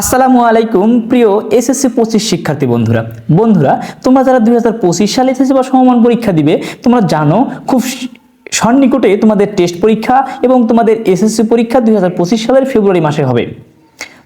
আসসালামু আলাইকুম, প্রিয় এসএসসি পঁচিশ শিক্ষার্থী বন্ধুরা। বন্ধুরা, তোমরা যারা দুই হাজার পঁচিশ সালে এসএসসি বা সমমান পরীক্ষা দিবে, তোমরা জানো খুব সন্নিকটে তোমাদের টেস্ট পরীক্ষা এবং তোমাদের এসএসসি পরীক্ষা দুই হাজার পঁচিশ সালের ফেব্রুয়ারি মাসে হবে।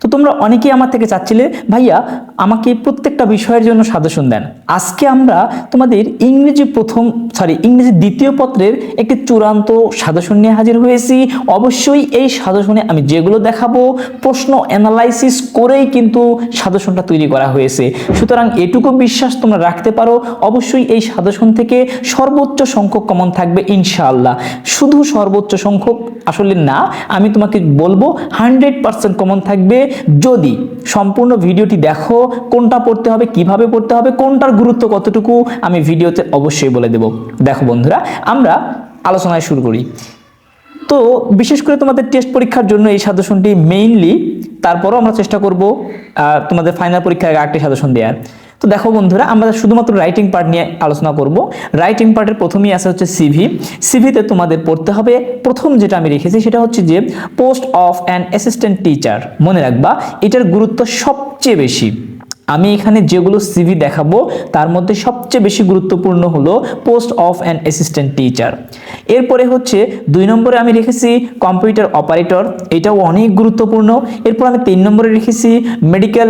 তো তোমরা অনেকেই আমার থেকে চাচ্ছিলে, ভাইয়া, আমাকে প্রত্যেকটা বিষয়ের জন্য সাজেশন দেন। আজকে আমরা তোমাদের ইংরেজি প্রথম সরি ইংরেজি দ্বিতীয় পত্রের একটি চূড়ান্ত সাজেশন নিয়ে হাজির হয়েছি। অবশ্যই এই সাজেশনে আমি যেগুলো দেখাবো, প্রশ্ন অ্যানালাইসিস করেই কিন্তু সাজেশনটা তৈরি করা হয়েছে। সুতরাং এটুকু বিশ্বাস তোমরা রাখতে পারো, অবশ্যই এই সাজেশন থেকে সর্বোচ্চ সংখ্যক কমন থাকবে, ইনশাআল্লাহ। শুধু সর্বোচ্চ সংখ্যক আসলে না, আমি তোমাকে বলব হান্ড্রেড পার্সেন্ট কমন থাকবে যদি সম্পূর্ণ ভিডিওটি দেখো, কোনটা পড়তে হবে, কীভাবে পড়তে হবে, কোনটার গুরুত্ব কতটুকু, আমি ভিডিওতে অবশ্যই বলে দেব। দেখো বন্ধুরা, আমরা আলোচনায় শুরু করি। তো বিশেষ করে তোমাদের টেস্ট পরীক্ষার জন্য এই সাজেশনটি মেইনলি তারপরও আমরা চেষ্টা করব তোমাদের ফাইনাল পরীক্ষার আগে আরেকটি সাজেশন দেওয়ার তো দেখো বন্ধুরা, আমরা শুধুমাত্র রাইটিং পার্ট নিয়ে আলোচনা করব। রাইটিং পার্টের প্রথমেই আছে হচ্ছে সিভি সিভিতে তোমাদের পড়তে হবে, প্রথম যেটা আমি রেখেছি সেটা হচ্ছে যে post of an assistant teacher মনে রাখবা, এটার গুরুত্ব সবচেয়ে বেশি। আমি এখানে যেগুলো সিভি দেখাবো, তার মধ্যে সবচেয়ে বেশি গুরুত্বপূর্ণ হলো post of an assistant teacher এরপরে হচ্ছে দুই নম্বরে আমি রেখেছি কম্পিউটার অপারেটর এটাও অনেক গুরুত্বপূর্ণ। এরপর আমি তিন নম্বরে রেখেছি মেডিকেল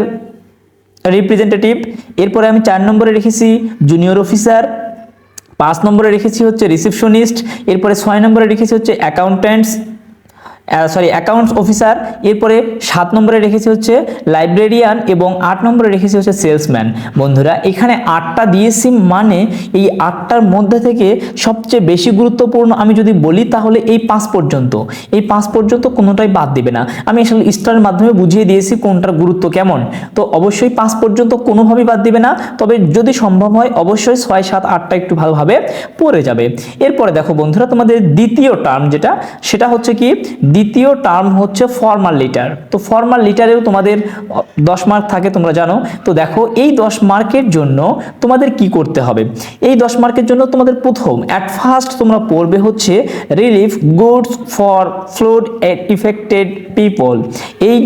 রিপ্রেজেন্টেটিভ এরপরে আমি চার নম্বরে রেখেছি জুনিয়র অফিসার পাঁচ নম্বরে রেখেছি হচ্ছে রিসেপশনিস্ট এরপরে ছয় নম্বরে রেখেছি হচ্ছে অ্যাকাউন্ট্যান্টস সরি অ্যাকাউন্টস অফিসার এরপরে সাত নম্বরে রেখেছি হচ্ছে লাইব্রেরিয়ান এবং আট নম্বরে রেখেছি হচ্ছে সেলসম্যান বন্ধুরা, এখানে আটটা দিয়েছি মানে এই আটটার মধ্যে থেকে সবচেয়ে বেশি গুরুত্বপূর্ণ আমি যদি বলি তাহলে এই পাঁচ পর্যন্ত। এই পাঁচ পর্যন্ত কোনোটাই বাদ দিবে না। আমি আসলে স্টারের মাধ্যমে বুঝিয়ে দিয়েছি কোনটার গুরুত্ব কেমন। তো অবশ্যই পাঁচ পর্যন্ত কোনোভাবেই বাদ দিবে না। তবে যদি সম্ভব হয়, অবশ্যই ছয়, সাত, আটটা একটু ভালোভাবে পড়ে যাবে। এরপরে দেখো বন্ধুরা, তোমাদের দ্বিতীয় টার্ম যেটা, সেটা হচ্ছে কি? দ্বিতীয় টার্ম হচ্ছে ফর্মাল লিটার তো ফর্মাল লিটারেও তোমাদের দশ মার্ক থাকে, তোমরা জানো। তো দেখো, এই দশ মার্কের জন্য তোমাদের কি করতে হবে? এই দশ মার্কের জন্য তোমাদের প্রথম অ্যাট ফার্স্ট তোমরা পড়বে হচ্ছে relief goods for flood affected people এই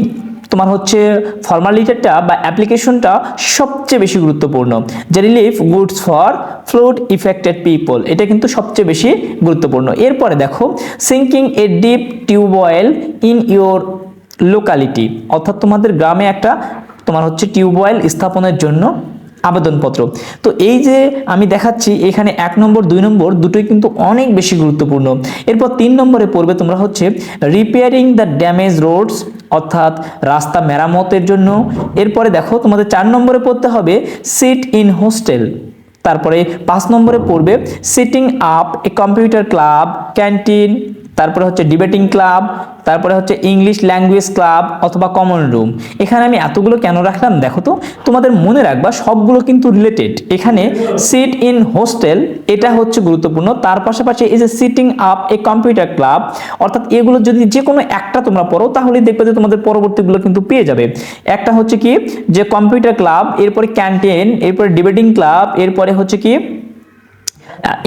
তোমার হচ্ছে ফর্মালিটিটা বা অ্যাপ্লিকেশনটা সবচেয়ে বেশি গুরুত্বপূর্ণ। যে relief goods for flood affected people এটা কিন্তু সবচেয়ে বেশি গুরুত্বপূর্ণ। এরপরে দেখো sinking a deep tubewell in your locality অর্থাৎ তোমাদের গ্রামে একটা তোমার হচ্ছে টিউবওয়েল স্থাপনের জন্য আবেদনপত্র। তো এই যে আমি দেখাচ্ছি, এখানে এক নম্বর, দুই নম্বর, দুটোই কিন্তু অনেক বেশি গুরুত্বপূর্ণ। এরপর তিন নম্বরে পড়বে তোমরা হচ্ছে রিপেয়ারিং দ্য ড্যামেজ রোডস অর্থাৎ রাস্তা মেরামতের জন্য। এরপরে দেখো, তোমাদের চার নম্বরে পড়তে হবে সিট ইন হোস্টেল তারপরে পাঁচ নম্বরে পড়বে setting up a computer club canteen তারপরে হচ্ছে ডিবেটিং ক্লাব তারপরে হচ্ছে ইংলিশ ল্যাঙ্গুয়েজ ক্লাব অথবা কমন রুম এখানে আমি এতগুলো কেন রাখলাম? দেখো তো, তোমাদের মনে রাখবা, সবগুলো কিন্তু রিলেটেড এখানে সিট ইন হোস্টেল এটা হচ্ছে গুরুত্বপূর্ণ। তার পাশাপাশি এই যে setting up a computer club অর্থাৎ এগুলো যদি যে কোনো একটা তোমরা পড়ো তাহলে দেখবে যে তোমাদের পরবর্তীগুলো কিন্তু পেয়ে যাবে। একটা হচ্ছে কি, যে কম্পিউটার ক্লাব এরপরে ক্যান্টিন এরপরে ডিবেটিং ক্লাব এরপরে হচ্ছে কি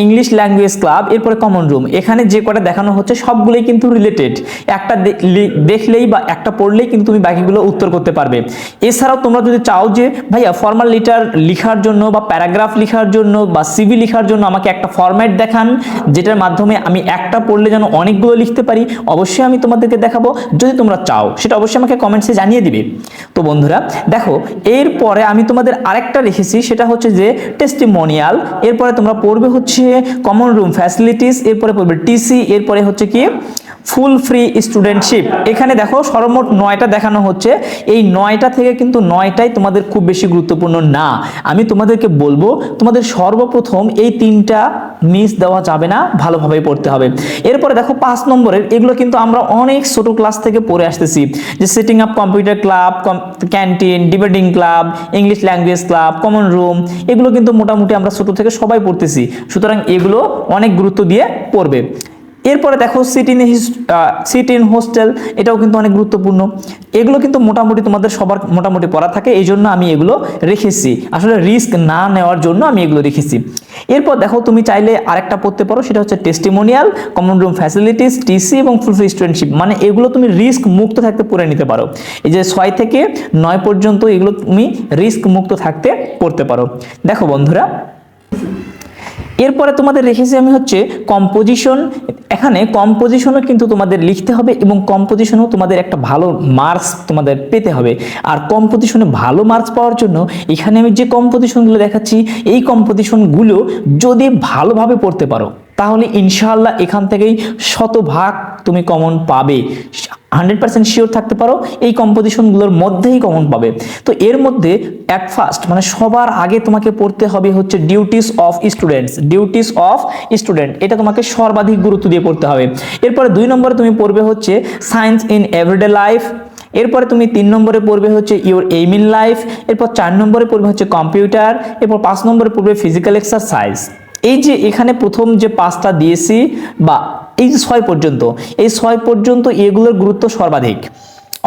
ইংলিশ ল্যাঙ্গুয়েজ ক্লাব এরপরে কমন রুম এখানে যে কটা দেখানো হচ্ছে, সবগুলোই কিন্তু রিলেটেড একটা দেখলেই বা একটা পড়লেই কিন্তু তুমি বাকিগুলো উত্তর করতে পারবে। এছাড়াও তোমরা যদি চাও যে, ভাইয়া ফর্মাল লিটার লিখার জন্য বা প্যারাগ্রাফ লিখার জন্য বা সিভি লিখার জন্য আমাকে একটা ফর্ম্যাট দেখান, যেটার মাধ্যমে আমি একটা পড়লে যেন অনেকগুলো লিখতে পারি, অবশ্যই আমি তোমাদেরকে দেখাবো। যদি তোমরা চাও, সেটা অবশ্যই আমাকে কমেন্টসে জানিয়ে দিবে। তো বন্ধুরা, দেখো, এরপরে আমি তোমাদের আরেকটা লিখেছি সেটা হচ্ছে যে টেস্টিমোনিয়াল এরপরে তোমরা পড়বে হচ্ছে কমন রুম ফ্যাসিলিটিস এরপরে পড়বে টিসি এরপরে হচ্ছে কি? Full free studentship. এখানে দেখো সর্বমোট নয়টা দেখানো হচ্ছে। এই নয়টা থেকে কিন্তু নয়টাই তোমাদের খুব বেশি গুরুত্বপূর্ণ না। আমি তোমাদেরকে বলব, তোমাদের সর্বপ্রথম এই তিনটা মিস দেওয়া যাবে না ভালোভাবে পড়তে হবে। এরপরে দেখো পাঁচ নম্বরের, এগুলো কিন্তু আমরা অনেক ছোট ক্লাস থেকে পড়ে আসতেছি। যে setting up computer club canteen debating club English language club common room এগুলো কিন্তু মোটামুটি আমরা ছোট থেকে সবাই পড়তেছি। সুতরাং এগুলো অনেক গুরুত্ব দিয়ে পড়বে। এরপরে দেখো sit in sit in hostel এটাও কিন্তু অনেক গুরুত্বপূর্ণ। এগুলো কিন্তু মোটামুটি তোমাদের সবার মোটামুটি পড়া থাকে এই জন্য আমি এগুলো রেখেছি। আসলে রিস্ক না নেওয়ার জন্য আমি এগুলো রেখেছি। এরপর দেখো তুমি চাইলে আরেকটা পড়তে পারো, সেটা হচ্ছে testimonial common room facilities TC এবং ফুলফিল স্টুডেন্টশিপ মানে এগুলো তুমি রিস্ক মুক্ত থাকতে পড়ে নিতে পারো। এই যে ছয় থেকে নয় পর্যন্ত এগুলো তুমি রিস্ক মুক্ত থাকতে পড়তে পারো। দেখো বন্ধুরা এরপরে তোমাদের রেখেছি আমি হচ্ছে কম্পোজিশন এখানে কম্পোজিশনও কিন্তু তোমাদের লিখতে হবে এবং কম্পোজিশনও তোমাদের একটা ভালো মার্কস তোমাদের পেতে হবে। আর কম্পোজিশনে ভালো মার্কস পাওয়ার জন্য এখানে আমি যে কম্পোজিশনগুলো দেখাচ্ছি, এই কম্পোজিশনগুলো যদি ভালোভাবে পড়তে পারো তাহলে ইনশাআল্লাহ এখান থেকেই শতভাগ তুমি কমন পাবে। হান্ড্রেড পার্সেন্ট শিওর থাকতে পারো, এই কম্পোজিশনগুলোর মধ্যেই কমন পাবে। তো এর মধ্যে অ্যাট ফার্স্ট মানে সবার আগে তোমাকে পড়তে হবে হচ্ছে duties of students duties of student এটা তোমাকে সর্বাধিক গুরুত্ব দিয়ে পড়তে হবে। এরপরে দুই নম্বরে তুমি পড়বে হচ্ছে সায়েন্স ইন এভরিডে লাইফ এরপরে তুমি তিন নম্বরে পড়বে হচ্ছে ইউর এইম ইন লাইফ এরপর চার নম্বরে পড়বে হচ্ছে কম্পিউটার এরপর পাঁচ নম্বরে পড়বে ফিজিক্যাল এক্সারসাইজ এই যে এখানে প্রথম যে পাঁচটা দিয়েছি বা এই ছয় পর্যন্ত, এই ছয় পর্যন্ত এগুলোর গুরুত্ব সর্বাধিক।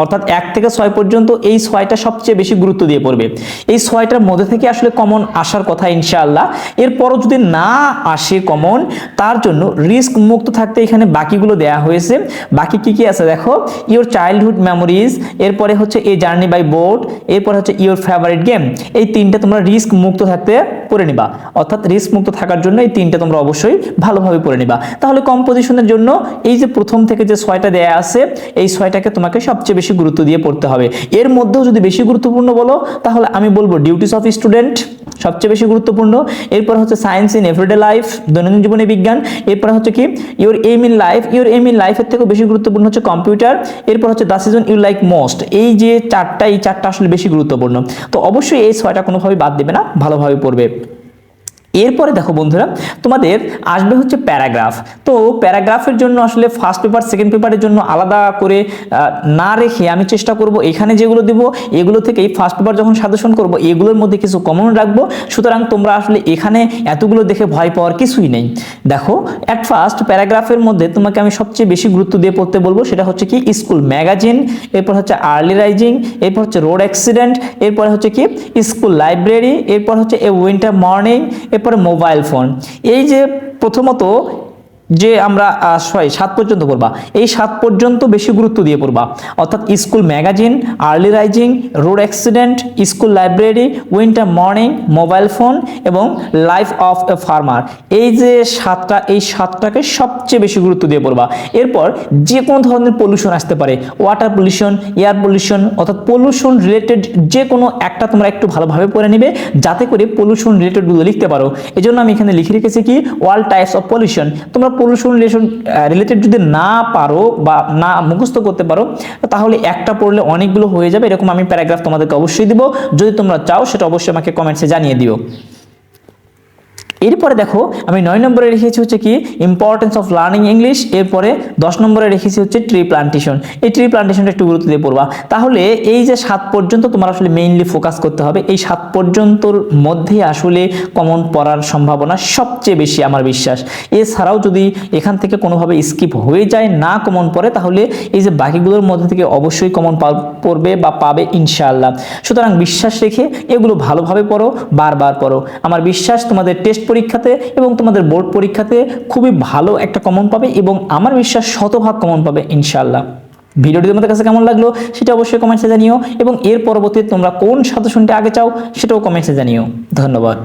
অর্থাৎ এক থেকে ছয় পর্যন্ত এই ছয়টা সবচেয়ে বেশি গুরুত্ব দিয়ে পড়বে। এই ছয়টার মধ্যে থেকে আসলে কমন আসার কথা ইনশাআল্লাহ। এরপরও যদি না আসে কমন তার জন্য রিস্ক মুক্ত থাকতে এখানে বাকিগুলো দেয়া হয়েছে। বাকি কি কি আছে দেখো? ইওর চাইল্ডহুড মেমোরিজ এরপরে হচ্ছে এ জার্নি বাই বোট এরপরে হচ্ছে ইওর ফেভারিট গেম এই তিনটা তোমরা রিস্ক মুক্ত থাকতে পড়ে নিবা। অর্থাৎ রিস্ক মুক্ত থাকার জন্য এই তিনটা তোমরা অবশ্যই ভালোভাবে পড়ে নিবা। তাহলে কম্পোজিশনের জন্য এই যে প্রথম থেকে যে ছয়টা দেয়া আছে, এই ছয়টাকে তোমাকে সবচেয়ে বেশি গুরুত্ব দিয়ে পড়তে হবে। এর মধ্যেও যদি বেশি গুরুত্বপূর্ণ বলো, তাহলে আমি বলব ডিউটিস অফ স্টুডেন্ট সবচেয়ে বেশি গুরুত্বপূর্ণ। এরপর হচ্ছে সায়েন্স ইন এভরিডে লাইফ দৈনন্দিন জীবনে বিজ্ঞান। এরপর হচ্ছে কি your aim in life your aim in লাইফের থেকেও বেশি গুরুত্বপূর্ণ হচ্ছে কম্পিউটার এরপর হচ্ছে the season you like most এই যে চারটা, এই চারটা আসলে বেশি গুরুত্বপূর্ণ। তো অবশ্যই এই ছয়টা কোনোভাবেই বাদ দেবে না, ভালোভাবে পড়বে। এরপরে দেখো বন্ধুরা, তোমাদের আসবে হচ্ছে প্যারাগ্রাফ। তো প্যারাগ্রাফের জন্য আসলে ফার্স্ট পেপার সেকেন্ড পেপারের জন্য আলাদা করে না রেখে আমি চেষ্টা করব এখানে যেগুলো দিব, এগুলো থেকেই ফার্স্ট পেপার যখন সাজেশন করব, এগুলোর মধ্যে কিছু কমন রাখব। সুতরাং তোমরা আসলে এখানে এতগুলো দেখে ভয় পাওয়ার কিছুই নেই। দেখো অ্যাট ফার্স্ট প্যারাগ্রাফের মধ্যে তোমাকে আমি সবচেয়ে বেশি গুরুত্ব দিয়ে পড়তে বলব সেটা হচ্ছে কি স্কুল ম্যাগাজিন এরপর হচ্ছে আর্লি রাইজিং এরপর হচ্ছে রোড অ্যাক্সিডেন্ট এরপর হচ্ছে কি স্কুল লাইব্রেরি এরপর হচ্ছে এ উইন্টার মর্নিং এরপরে মোবাইল ফোন এই যে প্রথমত যে আমরা ছয় সাত পর্যন্ত পড়বা। এই সাত পর্যন্ত বেশি গুরুত্ব দিয়ে পড়বা। অর্থাৎ school magazine, early rising, road accident, school library, winter morning, mobile phone এবং লাইফ অফ এ ফার্মার। এই যে সাতটা, এই সাতটাকে সবচেয়ে বেশি গুরুত্ব দিয়ে পড়বা। এরপর যে কোনো ধরনের পলিউশন আসতে পারে। ওয়াটার পলিউশন এয়ার পলিউশন অর্থাৎ পলিউশন রিলেটেড যে কোনো একটা তোমরা একটু ভালোভাবে পড়ে নেবে, যাতে করে পলিউশন রিলেটেডগুলো লিখতে পারো। এই জন্য আমি এখানে লিখে রেখেছি কি ওয়াল টাইপস অফ পলিউশন তোমরা পলিউশন রিলেশন রিলেটেড যদি না পারো বা না মুখস্থ করতে পারো, তাহলে একটা পড়লে অনেকগুলো হয়ে যাবে। এরকম আমি প্যারাগ্রাফ তোমাদেরকে অবশ্যই দিব। যদি তোমরা চাও, সেটা অবশ্যই আমাকে কমেন্টসে জানিয়ে দিও। এরপরে দেখো, আমি নয় নম্বরে রেখেছি হচ্ছে কি ইম্পর্টেন্স অফ লার্নিং ইংলিশ এরপরে দশ নম্বরে রেখেছি হচ্ছে ট্রি প্লান্টেশন এই ট্রি প্লান্টেশনটা একটু গুরুত্ব দিয়ে পড়বা। তাহলে এই যে সাত পর্যন্ত তোমার আসলে মেইনলি ফোকাস করতে হবে, এই সাত পর্যন্তর মধ্যে আসলে কমন পড়ার সম্ভাবনা সবচেয়ে বেশি আমার বিশ্বাস। এছাড়াও যদি এখান থেকে কোনোভাবে স্কিপ হয়ে যায়, না কমন পড়ে, তাহলে এই যে বাকিগুলোর মধ্যে থেকে অবশ্যই কমন পড়বে বা পাবে ইনশাআল্লাহ। সুতরাং বিশ্বাস রেখে এগুলো ভালোভাবে পড়ো, বারবার পড়ো। আমার বিশ্বাস তোমাদের টেস্ট পরীক্ষাতে এবং তোমাদের বোর্ড পরীক্ষাতে খুবই ভালো একটা কমন পাবে এবং আমার বিশ্বাস শতভাগ কমন পাবে, ইনশাআল্লাহ। ভিডিওটি তোমাদের কাছে কেমন লাগল সেটা অবশ্যই কমেন্টসে জানিও এবং এর পরবর্তী তোমরা কোন সাজেশনটা আগে চাও সেটাও কমেন্টসে জানিও। ধন্যবাদ।